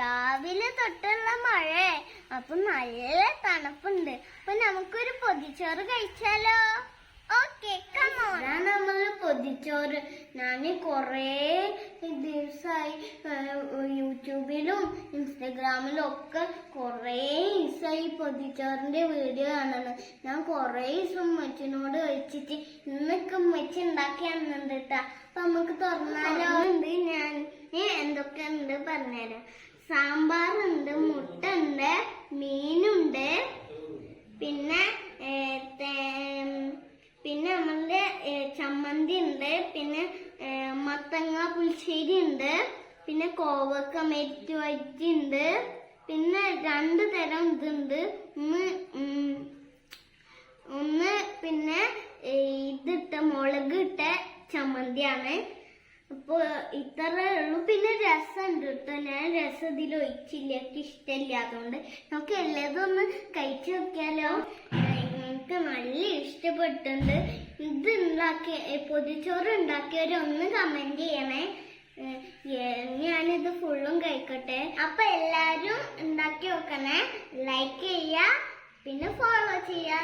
രാവിലെ തൊട്ടുള്ള മഴ. അപ്പൊ നല്ല തണുപ്പുണ്ട്. അപ്പൊ നമുക്കൊരു പൊതിച്ചോറ് കഴിച്ചാലോ? ഓക്കെ നമ്മൾ പൊതിച്ചോറ്. ഞാൻ കൊറേ ദിവസമായി യൂട്യൂബിലും ഇൻസ്റ്റഗ്രാമിലും ഒക്കെ കൊറേ ദിവസമായി പൊതിച്ചോറിന്റെ വീഡിയോ കാണണം. ഞാൻ കൊറേ ദിവസം ഉമ്മച്ചിനോട് കഴിച്ചിട്ട് ഇന്നൊക്കെ ഉമ്മച്ചി ഉണ്ടാക്കി തന്നിട്ടുണ്ട് കേട്ടാ അപ്പൊ നമുക്ക് തുറന്നാലോ? ഉണ്ട് ഞാൻ. എന്തൊക്കെ ഉണ്ട് പറഞ്ഞുതരാം സാമ്പാറുണ്ട് മുട്ട ഉണ്ട് മീനുണ്ട്. പിന്നെ പിന്നെ നമ്മളുടെ ചമ്മന്തി ഉണ്ട് പിന്നെ മത്തങ്ങ പുളിശ്ശേരി ഉണ്ട് പിന്നെ കോവക്ക മെറ്റ് വറ്റി ഉണ്ട് പിന്നെ രണ്ട് തരം ഇതുണ്ട്. ഒന്ന് ഒന്ന് പിന്നെ ഇതിട്ട മുളക് ഇട്ട ചമ്മന്തിയാണ്. അപ്പോ ഇത്രേ ഉള്ളൂ. പിന്നെ രസം ഉണ്ട് കേട്ടോ ഞാൻ രസം ഒഴിച്ചില്ല എനിക്ക് ഇഷ്ടമില്ല അതുകൊണ്ട് നമുക്ക് എല്ലാതും ഒന്ന് കഴിച്ചു നോക്കിയാലോ? എനിക്ക് നല്ല ഇഷ്ടപ്പെട്ടുണ്ട് ഇത് ഉണ്ടാക്കിയ പൊതിച്ചോറ് ഉണ്ടാക്കിയവരൊന്ന് കമന്റ് ചെയ്യണേ. ഞാനിത് ഫുള്ളും കഴിക്കട്ടെ. അപ്പൊ എല്ലാരും ഉണ്ടാക്കി നോക്കണേ ലൈക്ക് ചെയ്യുക പിന്നെ ഫോളോ ചെയ്യുക.